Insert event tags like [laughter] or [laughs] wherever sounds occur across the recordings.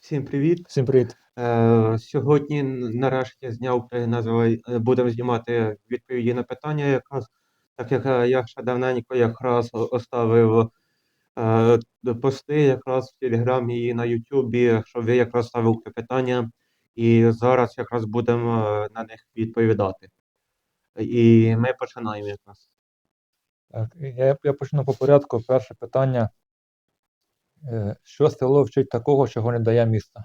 Всім привіт. Всім привіт. Е, Сьогодні нарешті зняв, е, е, будемо знімати відповіді на питання, якраз так як е, я ще давненько якраз оставив е, пости якраз в Телеграмі і на Ютубі, щоб ви якраз ставили питання, і зараз якраз будемо на них відповідати. І ми починаємо якраз. Так, я, я почну по порядку. Перше питання. Е, Що село вчить такого, чого не дає місто?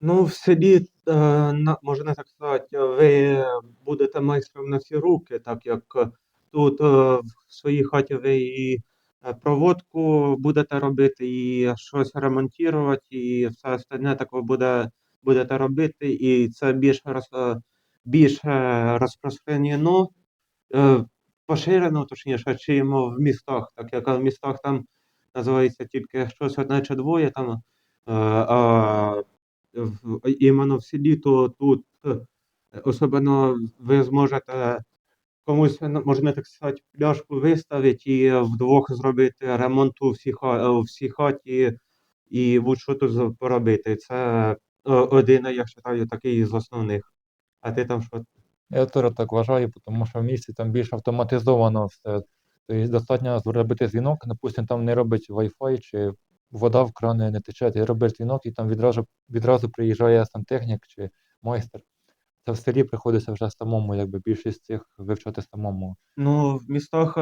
Ну, в селі, е, можна так сказати, ви будете майстром на всі руки, так як тут е, в своїй хаті ви і проводку будете робити, і щось ремонтувати, і все остальне так ви буде, будете робити, і це більш, роз, більш розпространено, поширено, точніше, чим в містах, так як в містах там називається тільки щось одне чи двоє там. е, А іменно в селі, то тут е, особливо ви зможете комусь, можна так сказати, пляшку виставити і вдвох зробити ремонт у всій хаті і будь-що тут поробити. Це е, один, я вважаю, такий з основних. А ти там що? Я теж так вважаю, тому що в місті там більш автоматизовано все. Тобто достатньо зробити дзвінок, допустим, там не робить Wi-Fi чи вода в крани не тече, ти робиш дзвінок і там відразу, відразу приїжджає сантехнік чи майстер. Це в селі приходиться вже самому, якби більшість цих вивчати самому. Ну, в містах,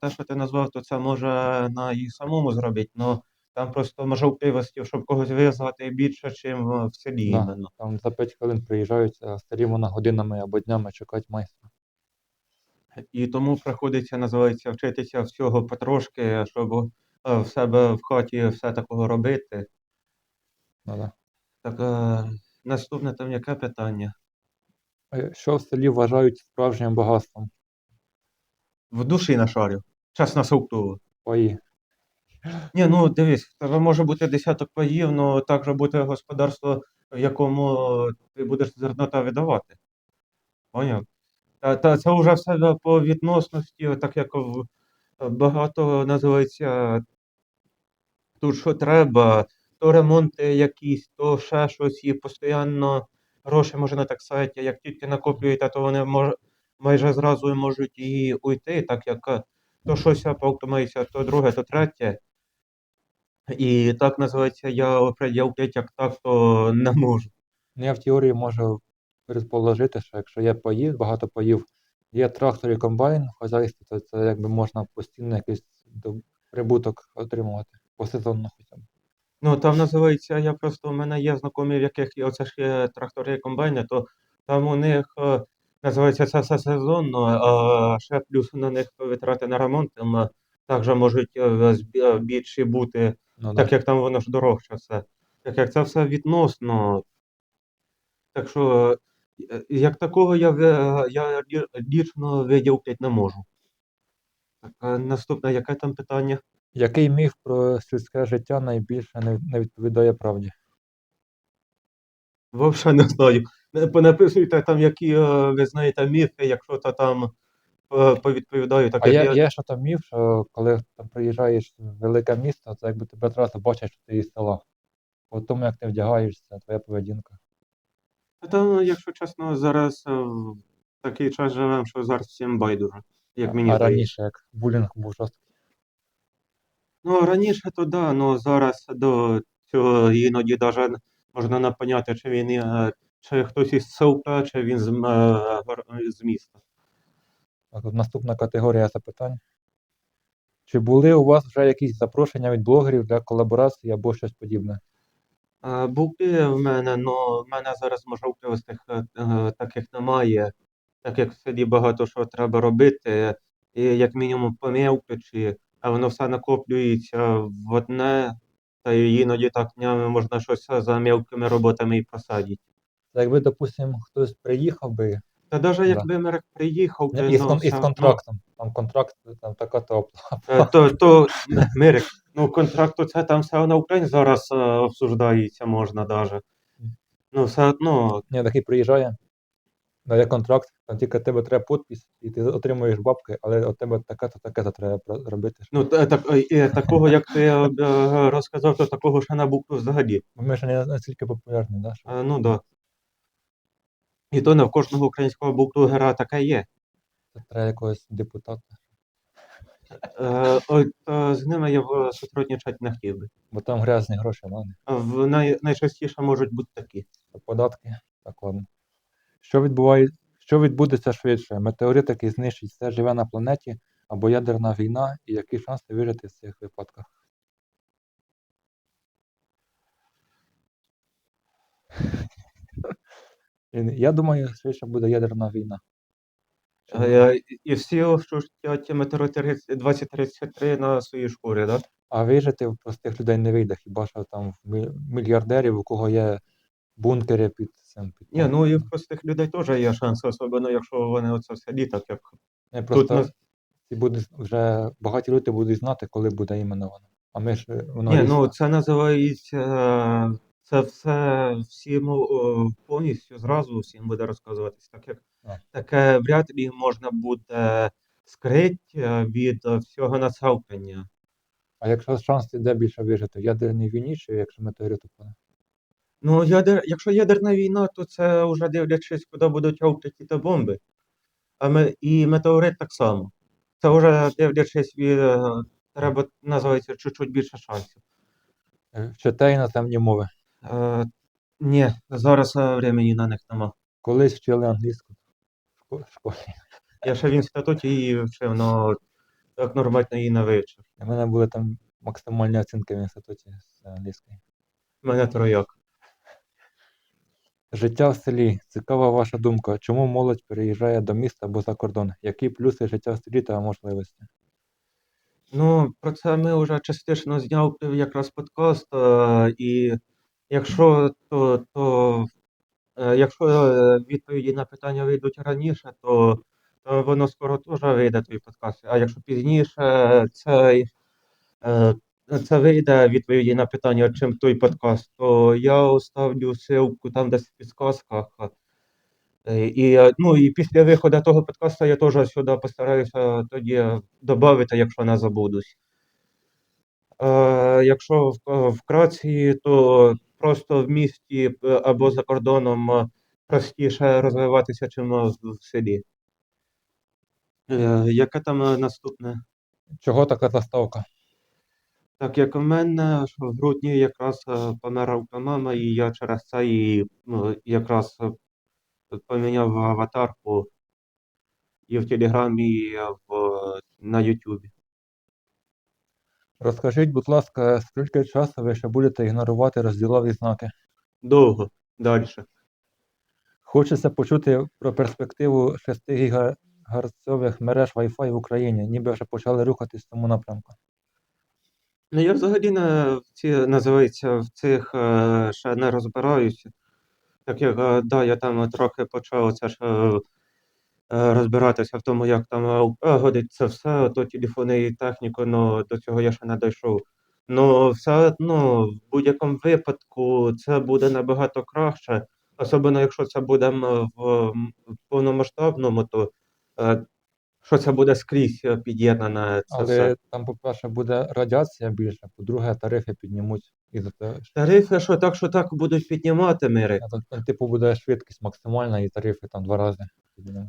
те, що ти назвав, то це може на і самому зробити, але там просто можливості, щоб когось визвати більше, ніж в селі Да. іменно. Там за 5 хвилин приїжджають, а селі вона годинами або днями чекати майстра. І тому приходиться, називається, вчитися всього потрошки, щоб е, в себе в хаті все такого робити. Ну, да. Так, е, наступне там яке питання? Е, Що в селі вважають справжнім багатством? В душі нашарю. Чесно совтово. Паї. Ні, ну дивись, тебе може бути десяток паїв, але також бути господарство, в якому ти будеш зернота видавати. Поняв? Та, це вже все по відносності, так як багато називається тут що треба, то ремонти якісь, то ще щось, і постійно гроші можна так сказати, як тільки накоплюєте, то вони мож, майже зразу можуть і уйти, так як е, то щось поавтомається, то друге, то третє. І так називається, я оприділити як так, то не можу. Ну, я в теорії можу предположити, що якщо є паї, багато паїв, є трактор і комбайн в хазяйстві, то це якби можна постійно якийсь прибуток отримувати посезонно хоча б. Ну, там називається, я просто у мене є знайомі, в яких є оце ж є трактори і комбайни, то там у них е, називається це все сезонно, а ще плюс на них витрати на ремонт там е, також можуть е, більші бути, Ну, так да. як там воно ж дорожче все. Так як це все відносно. Так що, як такого я, я лічно виділити не можу. Так, наступне, яке там питання? Який міф про сільське життя найбільше не, відповідає правді? Вовше не знаю. Понаписуйте там, які е, ви знаєте міфи, якщо то там е, повідповідаю, так А як є, я. є ще там міф, що коли там приїжджаєш в велике місто, це якби тебе одразу бачать, що ти із села. По тому, як ти вдягаєшся, твоя поведінка. Та якщо чесно, зараз е, в такий час живемо, що зараз всім байдуже, як А- мені а здається. раніше, як булінг був жорсткий. Ну, раніше то да, але зараз до цього іноді навіть можна не поняти, чи він е, чи хтось із селка, чи він з, м- е, гор- з міста. Так, от наступна категорія запитань. Чи були у вас вже якісь запрошення від блогерів для колаборації або щось подібне? Були в мене, але в мене зараз можливостей е, е, таких немає, так як в селі багато що треба робити, і як мінімум по мелочі, а воно все накоплюється в одне, та іноді так днями можна щось за мелкими роботами і посадити. Якби, допустимо, хтось приїхав би Та навіть Да. якби Мерек приїхав, то, із, ну, із все контрактом. Там контракт, там така то оплата. е, то, то Мерек, ну контракт це там все на Україні зараз е, обсуждається, можна навіть. Ну, все одно, Ні, такий приїжджає. Дає контракт, там тільки тебе треба підпис, і ти отримуєш бабки, але от тебе таке-то, таке-то треба робити. Ну, та- так, е, такого, як ти е, е, розказав, то такого ще не було взагалі. Бо Ми ж не настільки популярні, да? що Е, Ну, да. І то не в кожного українського буктугера таке є. це треба якогось депутата. Е, От е, з ними я в- сотрудничати не хотів би. Бо там грязні гроші, ладно. В най, найчастіше можуть бути такі. Податки. Так, ладно. Що відбуває, що відбудеться швидше? Метеорит, який знищить все живе на планеті, або ядерна війна, і які шанси вижити в цих випадках? Я думаю, швидше буде ядерна війна. Е, і- всі, ті метеорити 2033 на своїй шкурі, да? А вижити в простих людей не вийде, хіба що там в мільярдерів, у кого є бункери під цим під Ні, ну і в простих людей теж є шанси, особливо якщо вони оце все літо, як Не, просто на- ці будуть вже багаті люди будуть знати, коли буде іменно воно. А ми ж воно Ні, ну це називається це все всім повністю зразу всім буде розказуватись, так як таке вряд ли можна буде скрити е, від всього населення. А якщо шанс іде більше вижити, ядерній війні чи якщо метеорит упаде? Ну, ядер, якщо ядерна війна, то це вже дивлячись, куди будуть летіти бомби. А ми, і метеорит так само. Це вже дивлячись від е, треба називається чуть-чуть більше шансів. Е, Вчите іноземні мови. Е, ні, зараз е, времени на них нема. Колись вчили англійську в шко- в школі. Я ще в інституті її вчив, але так нормально її не вивчив. У мене були там максимальні оцінки в інституті з англійської. У мене трояк. Життя в селі. Цікава ваша думка. Чому молодь переїжджає до міста або за кордон? Які плюси життя в селі та можливості? Ну, про це ми вже частично зняв якраз подкаст. е, І якщо то, то е, якщо е, відповіді на питання вийдуть раніше, то, то воно скоро теж вийде той подкаст. А якщо пізніше цей, е, це вийде відповіді на питання, чим той подкаст, то я оставлю ссылку там десь в підсказках. І, ну, і після виходу того подкасту я теж сюди постараюся тоді додати, якщо не забудусь. Е, якщо в- вкратці, то просто в місті е, або за кордоном е, простіше розвиватися, чим е, в селі. Е, Яке там наступне? Чого така заставка? Так як у мене в грудні якраз померла мама, і я через це і ну, якраз поміняв аватарку і в Телеграмі, і в, на Ютубі. Розкажіть, будь ласка, скільки часу ви ще будете ігнорувати розділові знаки? Довго. Далі. Хочеться почути про перспективу 6 гігагерцових мереж Wi-Fi в Україні, ніби вже почали рухатись в тому напрямку. Ну, я взагалі в ці називається в цих е, ще не розбираюся. Так як е, да, я там трохи почав це ж е, розбиратися в тому, як там лагодить це все, то телефони і техніку, ну до цього я ще не дійшов. Ну, все одно, в будь-якому випадку це буде набагато краще, особливо якщо це буде в повномасштабному, то е, що це буде скрізь е, під'єднане це все. Але там, по-перше, буде радіація більше, по-друге, тарифи піднімуть і за те, що Тарифи, що так, що так будуть піднімати мири. там, типу буде швидкість максимальна і тарифи там два рази.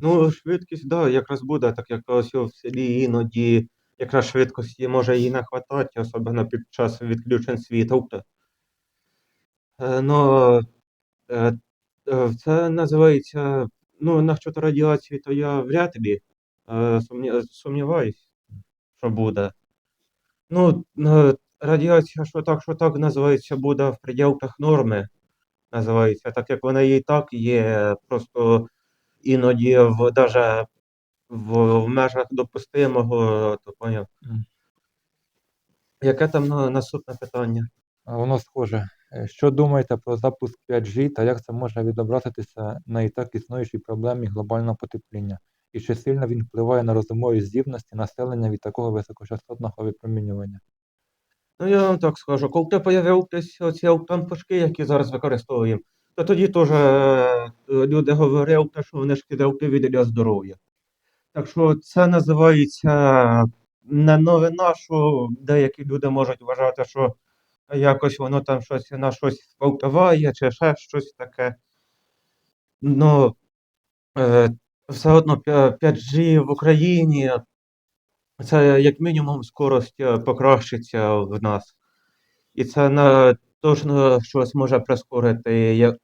Ну, швидкість, да, якраз буде, так як ось в селі іноді якраз швидкості може і не хватати, особливо під час відключень світла. Е, Ну, це називається, ну, насчет радіації, то я вряд ли сумніваюсь, що буде. Ну, радіація, що так, що так називається, буде в пределах норми, називається, так як вона і так є, просто іноді в даже в, в межах допустимого, то поняв. Мгм. Яке там на- наступне питання? А Воно схоже. Е, Що думаєте про запуск 5G та як це може відобразитися на і так існуючій проблемі глобального потепління? І чи сильно він впливає на розумові здібності населення від такого високочастотного випромінювання? Ну, я вам так скажу, коли появилися оці лампочки, які зараз використовуємо, То тоді теж е, люди говорили, що вони шкідливі для здоров'я. Так що це називається не новина, що деякі люди можуть вважати, що якось воно там щось на щось впливає, чи ще щось таке. Ну, е, все одно 5G в Україні, це як мінімум скорость е, покращиться в нас. І це на точно щось може прискорити як,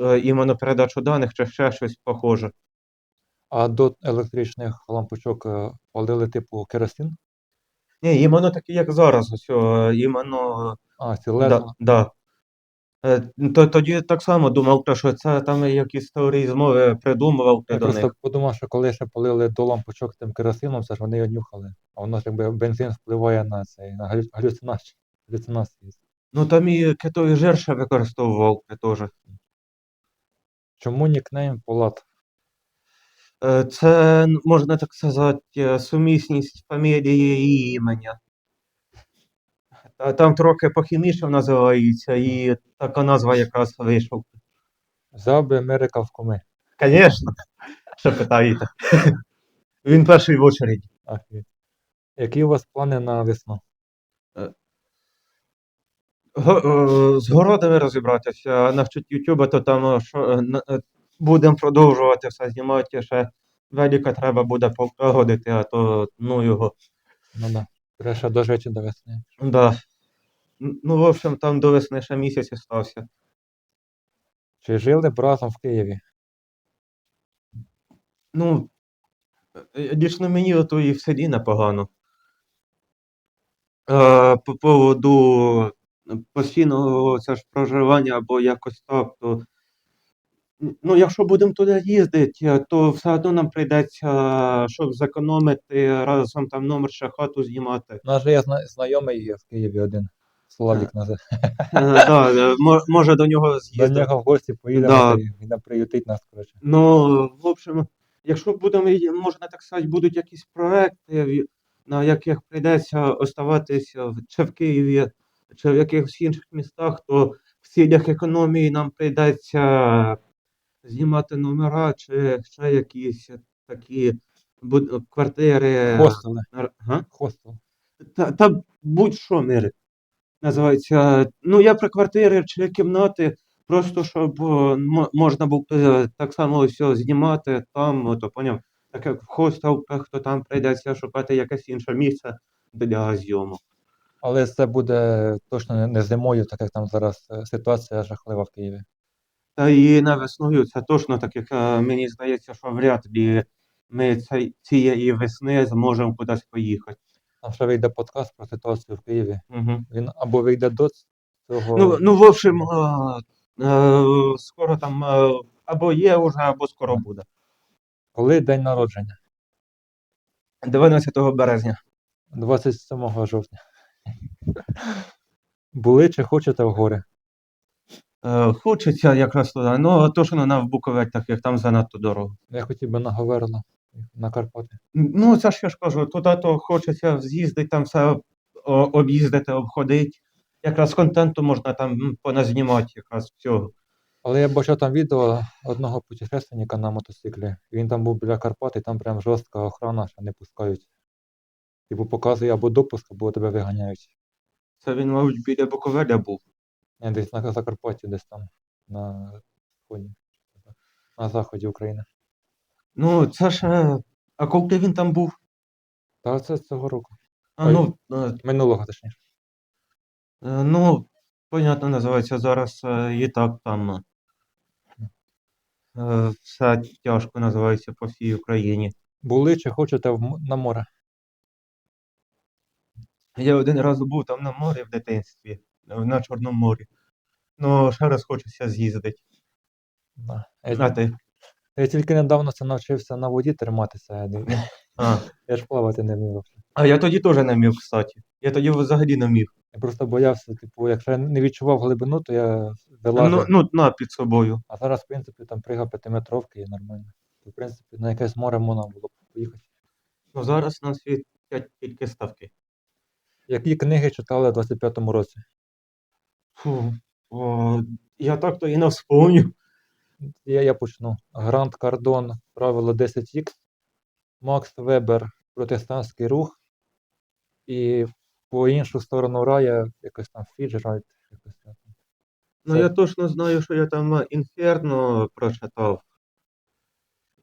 е, іменно передачу даних чи ще щось похоже. А до електричних лампочок е, палили типу керосин? Ні, іменно такі, як зараз, ось, іменно А, да, да. Е, То, тоді так само думав, що це там якісь теорії змови придумував Я до просто них. подумав, що коли ще палили до лампочок тим керосином, це ж вони його нюхали. А воно ж якби бензин впливає на цей, на галю- галюцинації. галюцинації. Ну там і китовий жир ще використовував ти теж. Чому нікнейм Полат? Е, Це, можна так сказати, е, сумісність фамілії і імення. Та Там трохи похиміше називається, і така назва якраз вийшов. Взяв би Америка в коми. Звісно, [laughs] що питаєте. [laughs] Він перший в очереді. Ахі. Які у вас плани на весну? Е, З городами розібратися, а насчет Ютуба, то там е, що, е, будемо продовжувати все знімати, ще велика треба буде погодити, а то ну його. Ну да. Треба ще дожити до весни. Да. Ну, в общем, там до весни ще місяць остався. Чи жили б разом в Києві? Ну, лічно мені то і в селі непогано. Е, по поводу постійного це ж проживання або якось так, то ну, якщо будемо туди їздити, то все одно нам прийдеться, щоб зекономити, разом там номер ще хату знімати. У нас же є зна- знайомий є в Києві один. Славік. Е, да, е, може до нього з'їздити. До нього в гості поїдемо, Да. він приютить нас, коротше. Ну, в общем, якщо будемо, можна так сказати, будуть якісь проекти, на яких прийдеться оставатися чи в Києві, чи в якихось інших містах, то в цілях економії нам прийдеться знімати номера, чи ще якісь такі квартири. Хостели. Р- Га? Хостел. Та, та будь-що мири. Називається. Ну, я про квартири чи кімнати, просто щоб о, можна було е, так само все знімати там, то поняв, так як в хостелках, то там прийдеться шукати якесь інше місце для зйомок. Але це буде точно не- зимою, так як там зараз е, ситуація жахлива в Києві. Та і на весною це точно так, як е, мені здається, що вряд ли ми цієї весни зможемо кудись поїхати. Там ще вийде подкаст про ситуацію в Києві. Угу. Він або вийде до цього. Ну, ну, в общем, е, е, скоро там е, або є вже, або скоро буде. Коли день народження? 12 березня. 27 жовтня. Були чи хочете в гори? Е, Хочеться якраз туди, ну то, що на так як там занадто дорого. Я хотів би на Говерло, на Карпати. Ну, це ж я ж кажу, туди то хочеться з'їздити, там все о- об'їздити, обходити. Якраз контенту можна там м, поназнімати якраз всього. Але я бачив там відео одного путешественника на мотоциклі. Він там був біля Карпат, і там прям жорстка охрана, що не пускають. Типу показує або допуск, або тебе виганяють. Це він, мабуть, біля Буковеля був. Я десь на Закарпатті, десь там, на сході, на заході України. Ну, це ж. е, А коли він там був? Та це цього року. А, Ой. ну, Минулого, точніше. е, ну, понятно, називається зараз і так там. Все тяжко називається по всій Україні. Були чи хочете на море? Я один раз був там на морі в дитинстві, на Чорному морі. Ну, ще раз хочеться з'їздити. Да. Я, я тільки недавно це навчився на воді триматися. Я, А. [laughs] я ж плавати не вмів. а я тоді теж не міг, кстати. Я тоді взагалі не міг. Я просто боявся, типу, якщо я не відчував глибину, то я Ну, вилазив. ну, на під собою. А зараз, в принципі, там пригав п'ятиметровки і нормально. То, в принципі, на якесь море можна було б поїхати. Ну, зараз на світ тільки ставки. Які книги читали в 25-му році? Фу. О, Я так то і не вспомню. Я, я почну. Гранд Кардон, правило 10х, Макс Вебер, протестантський рух. І по іншу сторону рая якось там Фіджеральд. Якось так. Ну, Це- я точно знаю, що я там е, Інферно прочитав.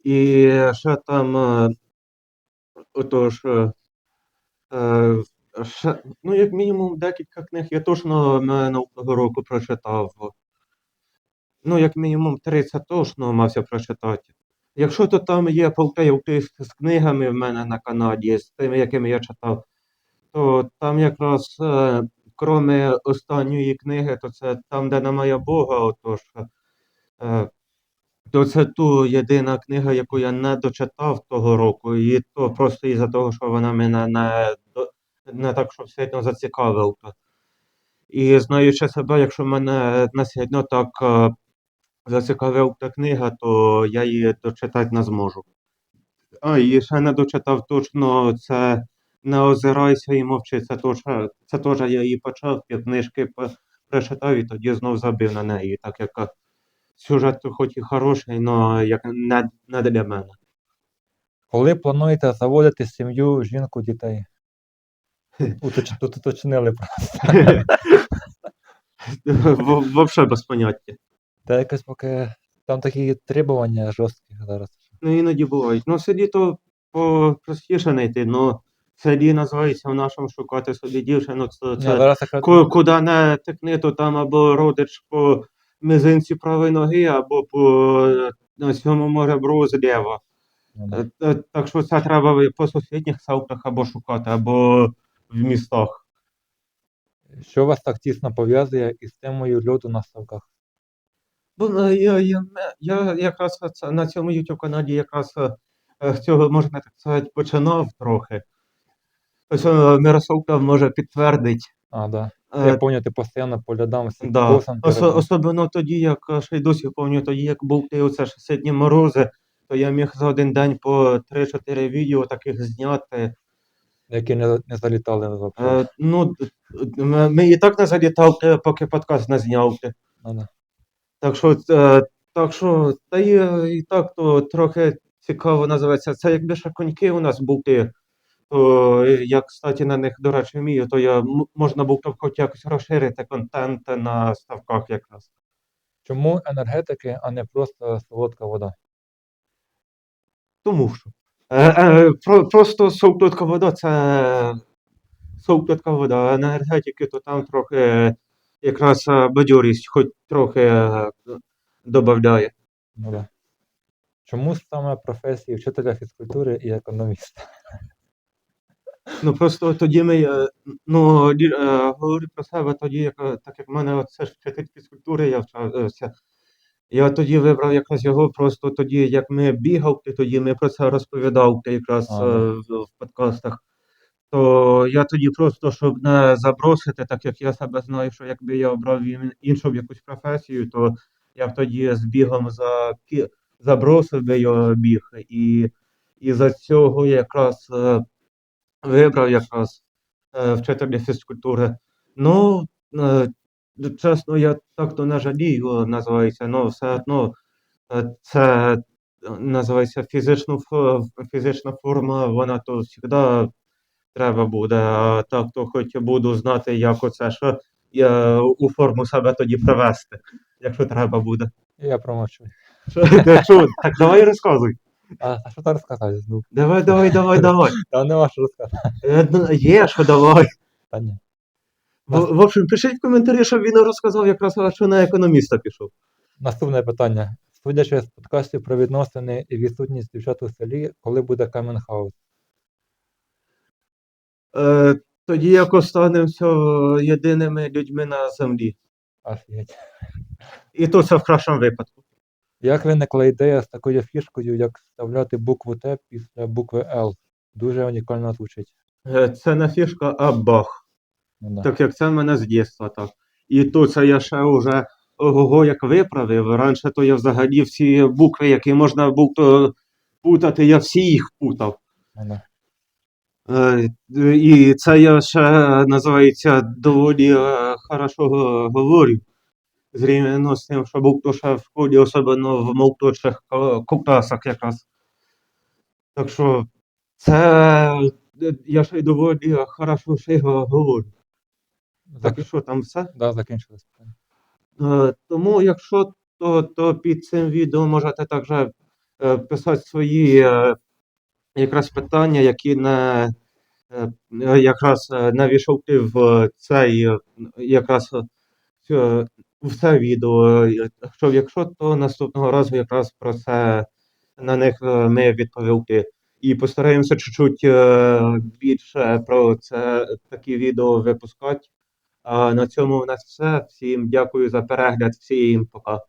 І ще там, е, отож, е, ну, як мінімум, декілька книг я точно минулого року прочитав. Ну, як мінімум, 30 точно мався прочитати. Якщо то там є полтавки з книгами в мене на каналі, з тими, якими я читав, то там якраз, е, кроме останньої книги, то це там, де немає Бога, отож, е, то це ту єдина книга, яку я не дочитав того року, і то просто із-за того, що вона мене не, не так, щоб сильно зацікавила. І знаючи себе, якщо мене не сильно так е, зацікавила та книга, то я її дочитати не зможу. А, і ще не дочитав точно це не озирайся і мовчи. Це теж, це теж я її почав, пів книжки прочитав і тоді знов забив на неї, так як е, сюжет хоч і хороший, але як не, не для мене. Коли плануєте заводити сім'ю, жінку, дітей? [laughs] Тут уточнили. [laughs] В- Вообще без поняття. Та якось поки там такі требування жорсткі зараз. Ну іноді бувають. Ну, селі то простіше знайти, ну селі називається в нашому шукати собі дівчину. Це, Ні, це зараз якраз ку- куди не тикни, то там або родич по мизинці правої ноги, або по е, сьомому ребру зліва. ну. Е, е, Так що це треба по сусідніх селках або шукати, або в містах. Що вас так тісно пов'язує із темою льоду на ставках? Бо е, я, я, я якраз на цьому YouTube каналі якраз е, е, цього, можна так сказати, починав трохи. Ось е, Мирославка може підтвердити. А, да. Е, Я пам'ятаю, ти постійно по льодам Да. Ос- особливо тоді, як е, ще й досі пам'ятаю, тоді, як був ти оце ж сидні морози, то я міг за один день по 3-4 відео таких зняти. Які не, не залітали взагалі. Е, ну, ми, і так не залітали, поки подкаст не зняв. ти. Ну. Так що, е, так що, та е, і так то трохи цікаво називається. Це якби ще коньки у нас були, то е, я, кстати, на них, до речі, вмію, то я можна було б хоч якось розширити контент на ставках якраз. Чому енергетики, а не просто солодка вода? Тому що. Е, е, про, просто солодка вода це солодка вода, енергетики, то там трохи якраз е, бадьорість, хоч трохи додає. Ну. Чому саме професії вчителя фізкультури і економіста? Ну просто тоді ми, ну, говорю про себе тоді, як, так як в мене це ж вчитель фізкультури, я вчався. Я тоді вибрав якраз його, просто тоді, як ми бігав, ти тоді ми про це розповідав ти якраз А, е, в, в подкастах. То я тоді просто, щоб не забросити, так як я себе знаю, що якби я обрав іншу якусь професію, то я б тоді з бігом за, забросив би його біг. І, і за цього якраз е, вибрав якраз е, вчителя фізкультури. Ну, чесно, я так то не жалію, називається, але все одно е, це е, називається фізичну, фізична форма, вона то завжди треба буде. А так то хоч буду знати, як оце, що я у форму себе тоді привести, якщо треба буде. Я промовчу. Ти? Так давай розказуй. А, а що там розказати? Ну, Давай, давай, давай, давай. [laughs] та нема що розказати. Е, ну, Є, що давай. Та ні. В, в общем, пишіть в коментарі, щоб він розказав якраз, що на економіста пішов. Наступне питання. Судячи з подкастів про відносини і відсутність дівчат у селі, коли буде каменхаус? Е, тоді як останемося єдиними людьми на землі. Офігеть. І то це в кращому випадку. Як виникла ідея з такою фішкою, як вставляти букву Т після букви Л? Дуже унікально звучить. Е, це не фішка, а бах. Ну, да. Так як це в мене з дєства так. І то це я ще вже ого як виправив. Раніше то я взагалі всі букви, які можна було путати, я всі їх путав. Ну, да. Е, І це я ще називається доволі е, хорошо говорю. зрівняно з тим, що був то ще в ході, особливо в молодших класах якраз. Так що це е, я ще й доволі хорошо ще говорю. Так Зак... що там все? Да, закінчилось питання. Е, Тому, якщо то, то під цим відео можете також е, писати свої е, якраз питання, які не е, якраз не війшовки в цей якраз в це відео. Що якщо, то наступного разу якраз про це на них ми відповілки. І постараємося чуть-чуть більше про це такі відео випускати. А на цьому у нас все. Всім дякую за перегляд, всім пока.